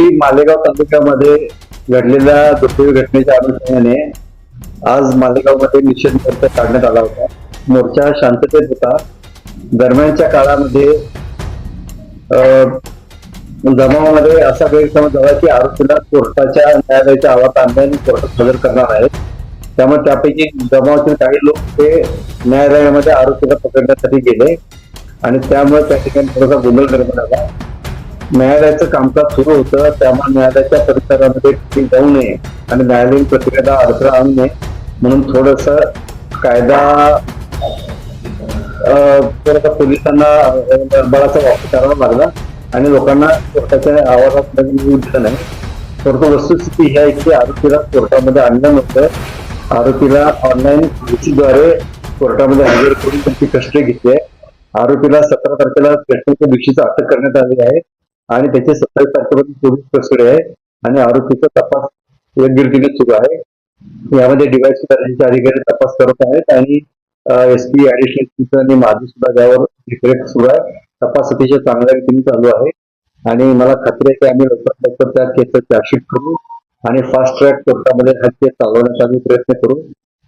की मालेगाव तालुक्यामध्ये घडलेल्या दुर्दैवी घटनेच्या अनुषंगाने आज मालेगावमध्ये निषेध मोर्चा काढण्यात आला होता. मोर्चा शांततेत होता. दरम्यानच्या काळामध्ये अं, जमावामध्ये असा गैरसमज झाला की आरोपीला कोर्टाच्या न्यायालयाच्या आवाज आणल्याने कोर्टात हजर करणार आहेत. त्यामुळे त्यापैकी जमावातील काही लोक ते न्यायालयामध्ये आरोपीला पकडण्यासाठी गेले आणि त्यामुळे त्या ठिकाणी थोडासा गोंधळ निर्माण झाला. न्यायालयाचं कामकाज सुरू होतं त्यामुळे न्यायालयाच्या परिसरामध्ये जाऊ नये आणि न्यायालयीन प्रक्रियेला अडथळा आणू नये. म्हणून थोडस कायदा थोडासा पोलिसांना दरबाराचा बळाचा वापर करावा लागला आणि लोकांना कोर्टाच्या आवाजात येऊ दिलं नाही. परंतु वस्तुस्थिती ही आहे की आरोपीला कोर्टामध्ये आणलं नव्हतं. आरोपीला ऑनलाईन द्वारे कोर्टामध्ये हजर करून त्यांची कस्टडी घेतली आहे. आरोपीला सतरा तारखेला कस्टडीच्या दिवशीच अटक करण्यात आली आहे. आणि त्याचे सत्तावीस तारखेपर्यंत चोवीस कस्टडी आहे. आणि आरोपीचा तपास योग्यरीतीने सुरू आहे. यामध्ये डिवायस सुधारण्याचे अधिकारी तपास करत आहेत आणि एस पी ऍडिशनल आणि माझी सुद्धा त्यावर देखरेख सुरू आहे. तपास अतिशय चांगल्या रीतीने चालू आहे. आणि मला खात्री आहे की आम्ही लवकरात लवकर त्या केसचा चार्जशीट करू आणि फास्ट ट्रॅक कोर्टामध्ये हा केस चालवण्याचा आम्ही प्रयत्न करू.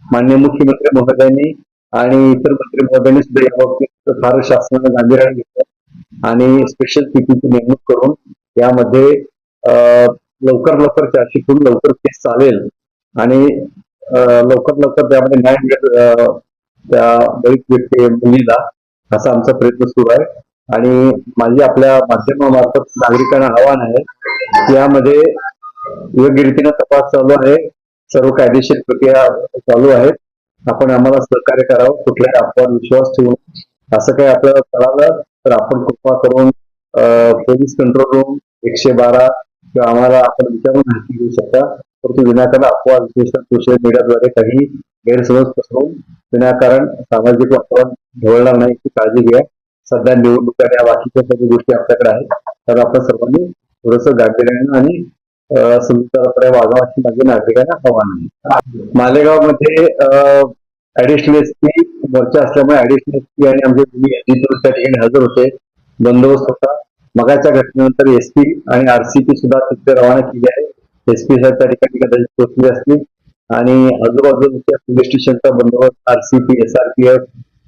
माननीय मुख्यमंत्री महोदयांनी आणि इतर मंत्री महोदयांनी सुद्धा याबाबतीत फार शासनाने गांभीर्याने घेतलं आणि स्पेशल पीपीची नेमणूक करून यामध्ये लवकर लवकर चार्जशीट करून लवकर केस चालेल. आणि लवकर लवकर त्यामध्ये न्याय मिळेल त्या दलित व्यक्ती मुलीला असा आमचा प्रयत्न सुरू आहे. आणि माझी आपल्या माध्यमामार्फत नागरिकांना आव्हान आहे यामध्ये योग्य रीतीने तपास चालू आहे. सर्व कायदेशीर प्रक्रिया चालू आहेत. आपण आम्हाला सहकार्य करावं कुठल्याही अफवावर विश्वास ठेवून असं काही आपल्याला कळालं तर आपण कृपा करून पोलीस कंट्रोल रूम एकशे बारा किंवा आम्हाला आपण विचारून माहिती घेऊ शकता. परंतु विनाकारण अपवाद विशेषतः सोशल मीडियाद्वारे काही गैरसमज पसरवून विनाकारण सामाजिक वातावरण ढवळणार नाही याची काळजी घ्या. सध्या निवडणुका या बाकीच्या सर्व गोष्टी आपल्याकडे आहेत. तर आपण सर्वांनी थोडस गांभीर्यानं आणि अं, समजूतदारपणे वागावं अशी माझी नागरिकांना आव्हान आहे. मालेगावमध्ये ऍडिशनल एस पी मोर्चा असल्यामुळे ऍडिशनल एस पी आणि आमचे त्या ठिकाणी हजर होते. बंदोबस्त होता. मगाच्या घटनेनंतर एस पी आणि आरसीपी सुद्धा तिथे रवाना केली आहे एस पी साहेब त्या ठिकाणी कदाचित पोहोचले असतील. आणि आजूबाजूच्या पोलीस स्टेशनचा बंदोबस्त आरसीपी एफ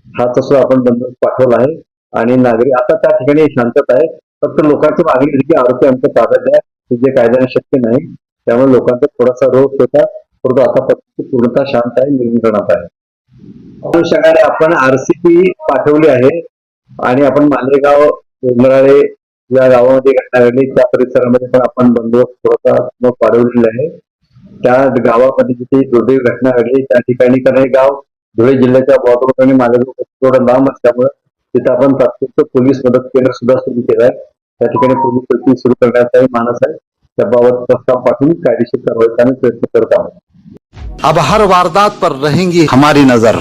हा तसं आपण बंदोबस्त पाठवला आहे. आणि नागरिक आता त्या ठिकाणी शांतता आहे. फक्त लोकांची मागणी होती की आरोपी आमच्या ताब्यात आहे. ते जे कायद्याने शक्य नाही त्यामुळे लोकांचा थोडासा रोष होता. परंतु आता परिस्थिती पूर्णतः शांत आहे नियंत्रणात आहे. अनुषंगाने आपण आरसीपी पाठवली आहे आणि आपण मालेगाव उमराळे या गावामध्ये घटना घडली. त्या परिसरामध्ये पण आपण बंदोबस्त थोडासा वाढवलेला आहे. त्या गावामध्ये जिथे दुर्दैव घटना घडली त्या ठिकाणी कारण हे गाव धुळे जिल्ह्याच्या बॉर्डर आणि मालेगाव थोडं लांब असल्यामुळे तिथे आपण तात्पुरतं पोलीस मदत केंद्र सुद्धा सुरू केलं आहे. त्या ठिकाणी पोलीस चौकी सुरू करण्याचाही मानस आहे. त्याबाबत प्रस्ताव पाठवून कायदेशीर कारवाई करण्याचा प्रयत्न करत आहोत. अब हर वारदात पर रहेंगी हमारी नजर.